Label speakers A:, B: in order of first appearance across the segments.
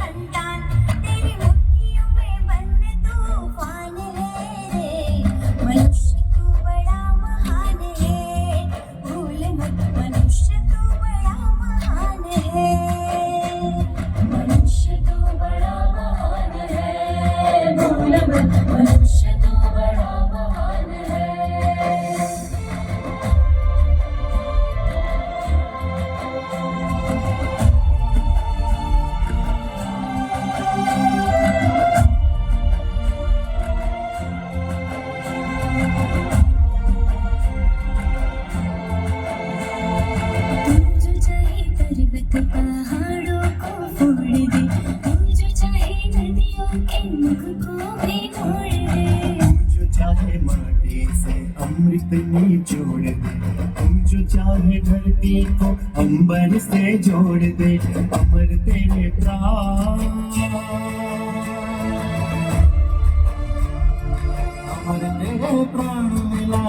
A: 很尴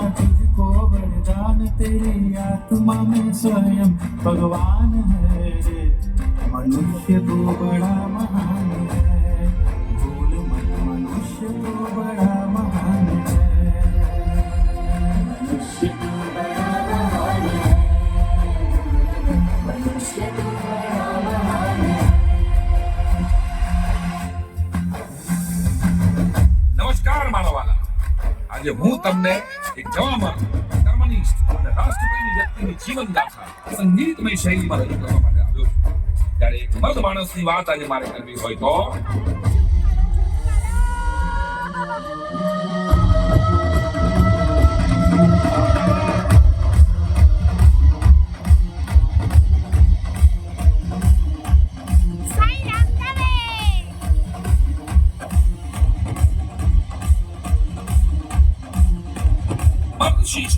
A: तुझको वरदान तेरी आत्मा में स्वयं भगवान है रे मनुष्य तो बड़ा महान है भूल मत मनुष्य तो बड़ा महान है
B: मनुष्य तू बड़ा महान है मनुष्य तू बड़ा महान है
C: નમસ્કાર માનવાલા આજે હું તમને એક જવાન કર્મનિષ્ઠ અને રાષ્ટ્રપ્રેમી વ્યક્તિની જીવન ગાથા સંગીતમય શૈલીમાં રજૂ કરવા માટે આવ્યો. છું ત્યારે એક મર્દ માણસની વાત આજે મારે કરવી હોય તો?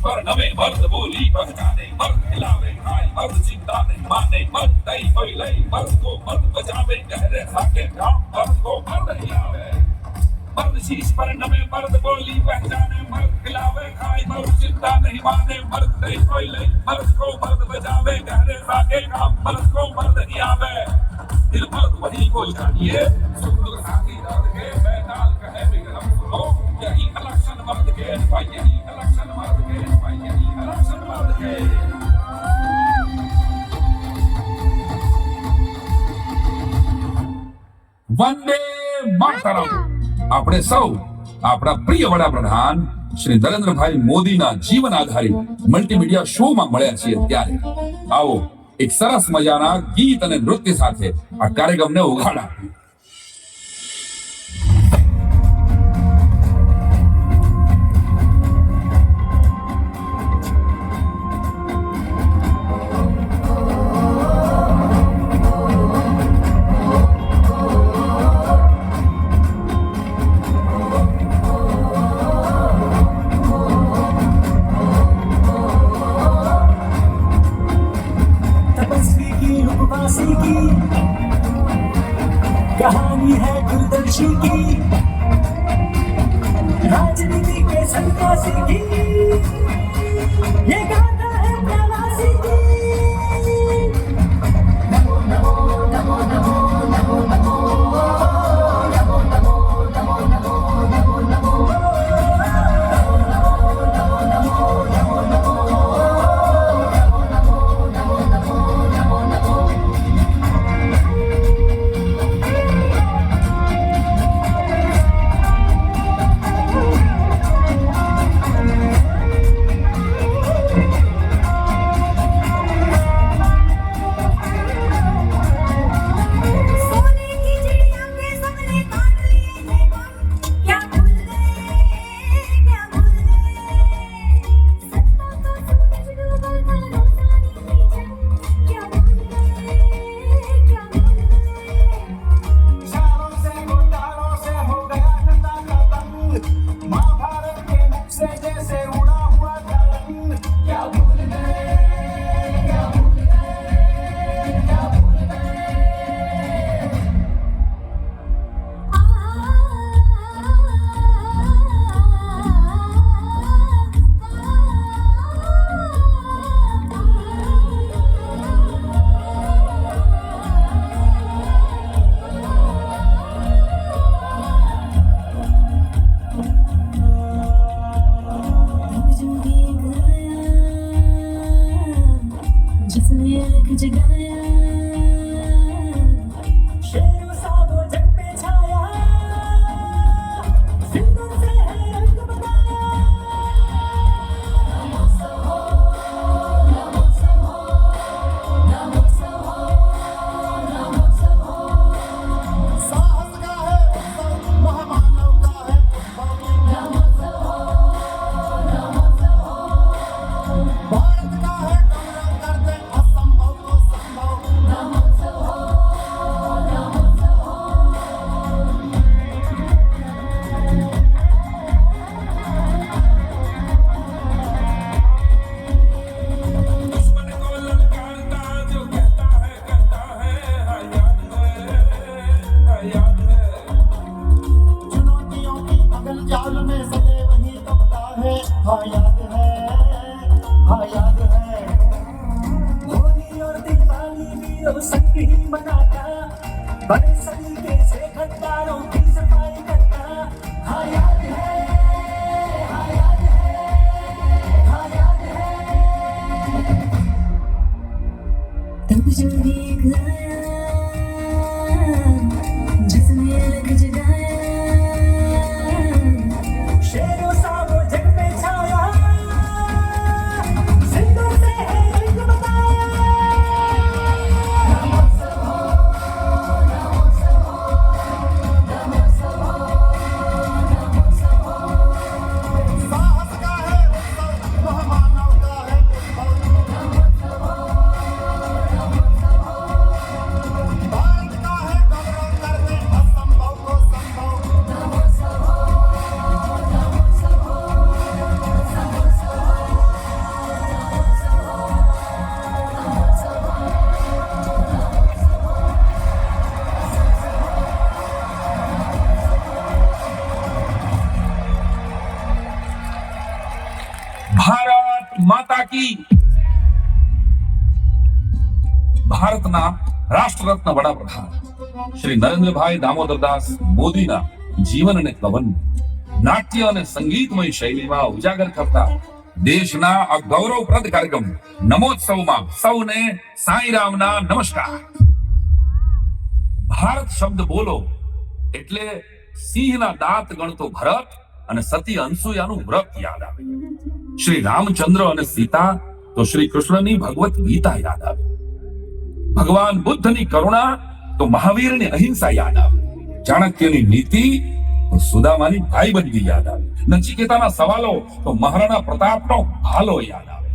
C: पर नवे मर्द बोली पहचाने मर्द हिलावे खाए, मर्द चिंताने माने, मर्द नई फैलाई मर्द को मर्द बजावे गहरे साके काम मर्द को मर्द हिलावे मर्द शीश पर नवे मर्द बोली पहचाने, मर्द खिलावे खाए, मर्द चिंता नहीं माने, मर्द नई फैलाई मर्द को मर्द बजावे गहरे साके काम मर्द को मर्द हिलावे दिल मर्द वही को जानिए सुख दुख आदि दर्द के बैताल कहे विक्रम सुनो, यही अलक्षण मर्द के, भाई यही વંદે માતરમ. આપણે સૌ, આપણા પ્રિય વડાપ્રધાન શ્રી નરેન્દ્રભાઈ મોદીના જીવન આધારિત મલ્ટીમીડિયા શોમાં મળ્યા છીએ ત્યારે. આવો, એક સરસ મજાના ગીત અને નૃત્ય સાથે આ કાર્યક્રમને ઉઘાડા.
A: दूरदर्शी की राजनीति के सन्यासी की Bye. अब संगी मनाता बड़े सलीके से गद्दारों की
C: માતા કી. ભારતના રાષ્ટ્રરત્ન વડાપ્રધાન શ્રી નરેન્દ્રભાઈ દામોદરદાસ મોદીના જીવન અને કવન, નાટ્ય અને સંગીતમય શૈલીમાં ઉજાગર કરતા દેશના આ ગૌરવપ્રદ કાર્યક્રમ નમોત્સવમાં સૌને સાંઈરામના નમસ્કાર. ભારત શબ્દ બોલો એટલે સિંહના દાંત ગણતો ભરત અને સતી અનસુયાનું વ્રત યાદ આવે. શ્રી રામચંદ્ર અને સીતા તો શ્રી કૃષ્ણની ભગવત ગીતા યાદ આવે. ભગવાન બુદ્ધની કરુણા તો મહાવીરની અહિંસા યાદ આવે. ચાણક્યની નીતિ તો સુદામાની ભાઈબંધી યાદ આવે. નચિકેતાના સવાલો તો મહારાણા પ્રતાપનો ભાલો યાદ આવે.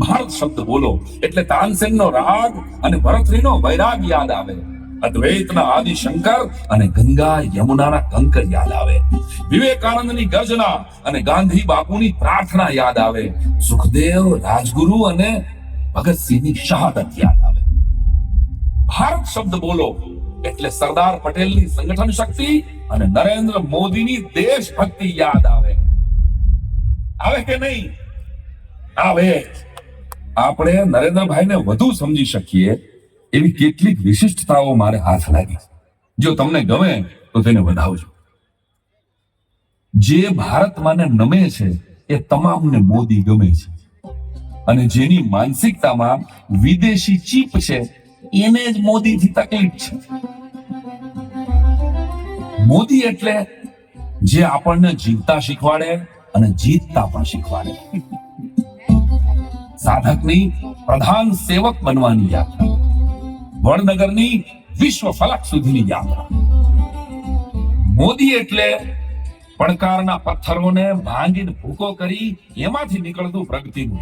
C: ભારત શબ્દ બોલો એટલે તાનસેનનો રાગ અને ભરતરીનો વૈરાગ યાદ આવે. અદ્વૈતના આદિ શંકર અને ગંગા યમુનાના કંકર યાદ આવે. વિવેકાનંદની ગર્જના અને ગાંધી બાપુની પ્રાર્થના યાદ આવે. સુખદેવ, રાજગુરુ અને ભગતસિંહની શહાદત યાદ આવે. ભારત શબ્દ બોલો એટલે સરદાર પટેલની સંગઠન શક્તિ અને નરેન્દ્ર મોદીની દેશભક્તિ યાદ આવે. આવે કે નહીં? આવે. આપણે નરેન્દ્રભાઈને વધુ સમજી શકીએ. એવી કેટલીક વિશિષ્ટતાઓ મારે હાથ લાગી. જો તમને ગમે, તો તેને વધાવજો. જે ભારતમાંને નમે છે, એ તમામને મોદી ગમે છે. અને જેની માનસિકતામાં વિદેશી ચીપ છે, એને જ મોદીથી તકલીફ છે. મોદી એટલે જે આપણને જીવતા શીખવાડે અને જીતતા પણ શીખવાડે. સાધકની પ્રધાન સેવક બનવાની યાત્રા. વડનગરની વિશ્વ ફલક સુધીની યાત્રા. મોદી એટલે પડકારના પથ્થરોને ભાંગીને ભૂકો કરી એમાંથી નીકળતું પ્રગતિનું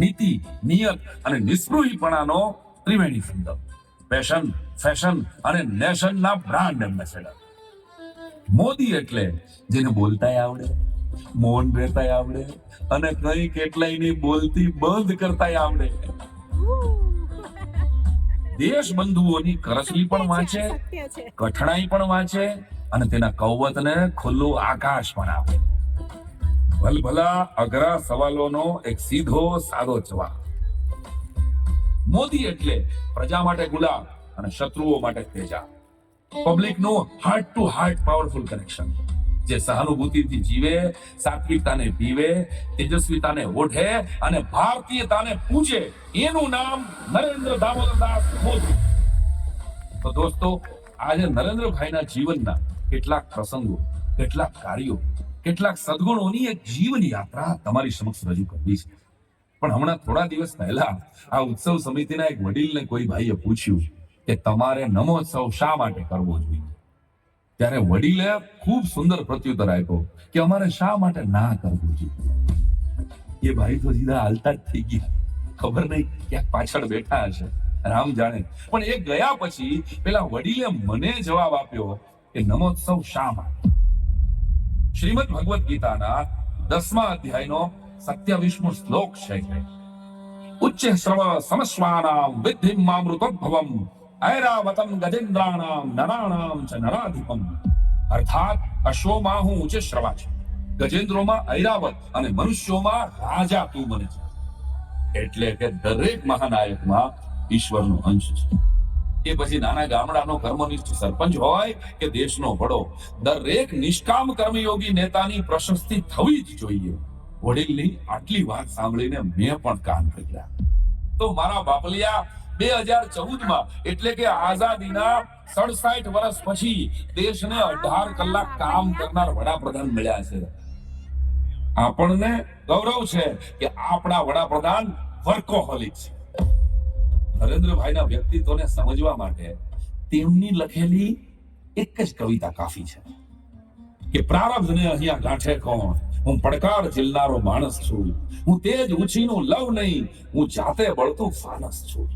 C: નીતિ, નિયત અને નિસ્પૃહીપણાનો ત્રિવેણી સંગમ પેશન ફેશન અને નેશનના બ્રાન્ડ એમ્બેસેડર મોદી એટલે જેને બોલતાય આવડે, મૌન રહેતાય આવડે અને કઈ કેટલાયની બોલતી બંધ કરતાય આવડે. દેશ બંધુઓની કરસલી પણ વાંચે કઠણાઈ પણ વાંચે અને તેના કૌવતને ખુલ્લું આકાશ પણ આપે. ભલભલા અઘરા સવાલોનો એક સીધો સાદો જવાબ. મોદી એટલે પ્રજા માટે ગુલાબ અને શત્રુઓ માટે તેજા. પબ્લિકનું heart to heart powerful connection જે સહાનુભૂતિથી જીવે, સાત્વિકતાને પીવે તેજસ્વીતાને ઓઢે અને ભારતીયતાને પૂજે, એનું નામ નરેન્દ્ર દામોદરદાસ મોદી. તો દોસ્તો, આજે નરેન્દ્રભાઈના જીવનના કેટલાક પ્રસંગો, કેટલાક કાર્યો, કેટલાક સદગુણોની એક જીવન યાત્રા તમારી સમક્ષ રજૂ કરવી છે. પણ હમણાં થોડા દિવસ પહેલા આ ઉત્સવ સમિતિના એક વડીલને કોઈ ભાઈએ પૂછ્યું કે તમારે નમોત્સવ શા માટે કરવો જોઈએ? ત્યારે વડીલે ખૂબ સુંદર પ્રત્યુત્તર આપ્યો કે અમારે શા માટે ના કરવું જોઈએ? એ ભાઈ તો સીધા હાલતા જ થઈ ગયા. ખબર નહીં ક્યાંક પાછળ બેઠા હશે. રામ જાણે. પણ એ ગયા પછી પેલા વડીલે મને જવાબ આપ્યો કે નમોત્સવ શા માટે? શ્રીમદ ભગવદ્ ગીતાના દસમા અધ્યાયનો સત્યાવીસમો શ્લોક છે ઉચ્ચ શ્રવ સમસ્વાનામ વિદ્ધિમ મામૃતોદ્ભવમ ઐરાવતમ ગજેન્દ્રાણામ નરાણામ ચ નરાધિપમ અર્થાત અશ્વમાં હું ઉચ્ચ શ્રવા છે ગજેન્દ્રોમાં ઐરાવત અને મનુષ્યોમાં રાજા તું બને છે એટલે કે દરેક મહાનાયકમાં ઈશ્વરનો અંશ છે એ પછી નાના ગામડાનો કર્મનિષ્ઠ સરપંચ હોય કે દેશનો વડો દરેક નિષ્કામ કર્મયોગી નેતાની પ્રશસ્તિ થવી જ જોઈએ વડીલની આટલી વાત સાંભળીને મેં પણ કાન કર્યા તો મારા બાપલિયા બે હજાર ચૌદમાં એટલે કે આઝાદીના સડસાઠ વર્ષ પછી દેશને અઢાર કલાક કામ કરનાર વડાપ્રધાન મળ્યા છે. આપણને ગૌરવ છે કે આપણા વડાપ્રધાન વર્કોહોલિક છે. નરેન્દ્રભાઈના વ્યક્તિત્વને સમજવા માટે તેમની લખેલી એક જ કવિતા કાફી છે કે પ્રારબ્ધને અહીંયા ગાંઠે કોણ? હું પડકાર ઝીલનારો માણસ છું. હું તેજ ઉછીનું લવ નહીં. હું જાતે બળતું ફાનસ છું.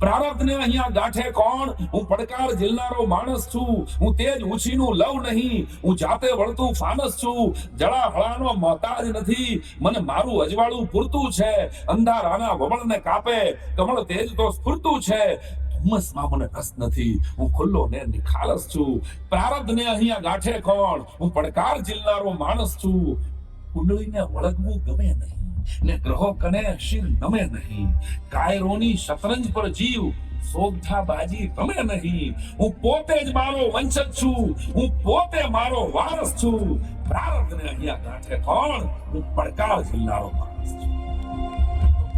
C: પ્રારબ્ધને અહીંયા ગાંઠે કોણ? હું પડકાર ઝીલનારો માણસ છું. હું તેજ ઉછીનું લવ નહીં. હું જાતે વળતું ફાનસ છું. જળાહળાનો મહતાજ નથી. મને મારું અજવાળું પૂરતું છે. અંધારાના વમળને કાપે. કમળ તેજ તો સ્ફૂરતું છે. ધુમ્મસમાં મને રસ નથી. હું ખુલ્લો ને નિખાલસ છું. પ્રારબ્ધને અહીંયા ગાંઠે કોણ? હું પડકાર ઝીલનારો માણસ છું. કુંડળીને વળગવું ગમે નહીં, ને ગ્રહો કને શિર નમે નહીં, કાયરોની શતરંજ પર જીવ સોગઠા બાજી રમે નહીં. હું પોતે જ મારો વંશજ છું, હું પોતે મારો વારસ છું. પ્રારબ્ધને અહીંયા ગાંઠે કોણ? હું પડકાર ઝીલનારો માણસ છું.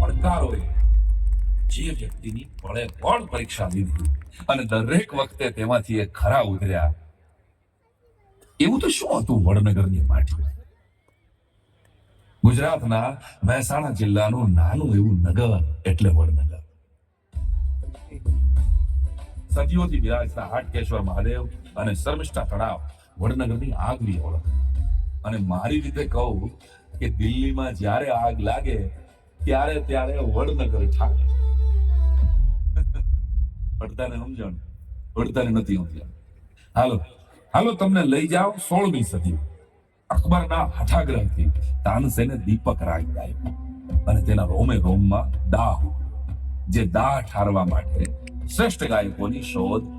C: પડકારો એ જે વ્યક્તિની પળે પળ પરીક્ષા લીધી અને દરેક વખતે તેમાંથી એ ખરા ઉતર્યા. એવું તો શું હતું વડનગરની માટી? ગુજરાતના મહેસાણા જિલ્લાનું નાનું એવું નગર એટલે વડનગર. સદીઓથી બિરાજતા હાટકેશ્વર મહાદેવ અને શર્મિષ્ઠા તળાવ વડનગરની આગવી ઓળખ. અને મારી રીતે કહું કે દિલ્હીમાં જ્યારે આગ લાગે, ત્યારે ત્યારે વડનગર ઠાકે. પડતાને સમજણ? પડતાને નથી સમજણ હાલો. હાલો, તમને લઈ જાઓ સોળમી સદી અકબરના હઠાગ્રહથી તાનસેને દીપક રાગ ગાયો અને તેના રોમે રોમમાં દાહ જે દાહ ઠારવા માટે શ્રેષ્ઠ ગાયકોની શોધ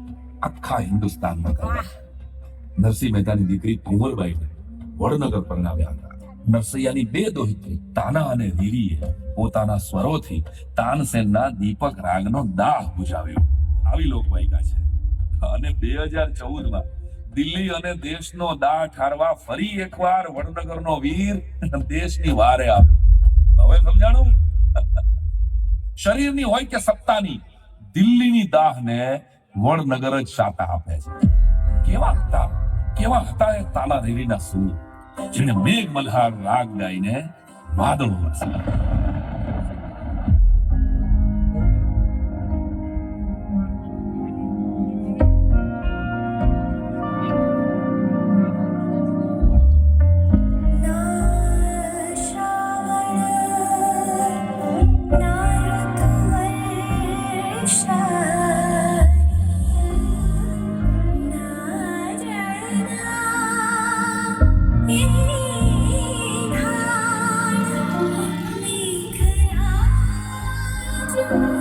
C: આખા હિન્દુસ્તાનમાં કરી નરસિંહ મહેતાની દીકરી કુંવરબાઈને વડનગર પરણાવ્યા હતા. નરસૈયાની બે દોહિત્રી તાના અને રીરીએ પોતાના સ્વરોથી તાનસેનના દીપક રાગનો દાહ બુજાવ્યો. આવી લોકવાયકા છે. અને બે હજાર ચૌદમાં દિલ્હી અને દેશનો દા ઠારવા ફરી એકવાર વડનગરનો વીર દેશની વારે આવ્યો. હવે સમજાણું? શરીરની હોય કે સત્તાની, દિલ્હીની દાહને વડનગર જ શાતા આપે છે. કેવા હતા? કેવા હતા એ તાલા રેલીના સૂર, જેને મેઘ મલ્હાર રાગ ગાઈને વાદળો વરસાવ્યા
B: to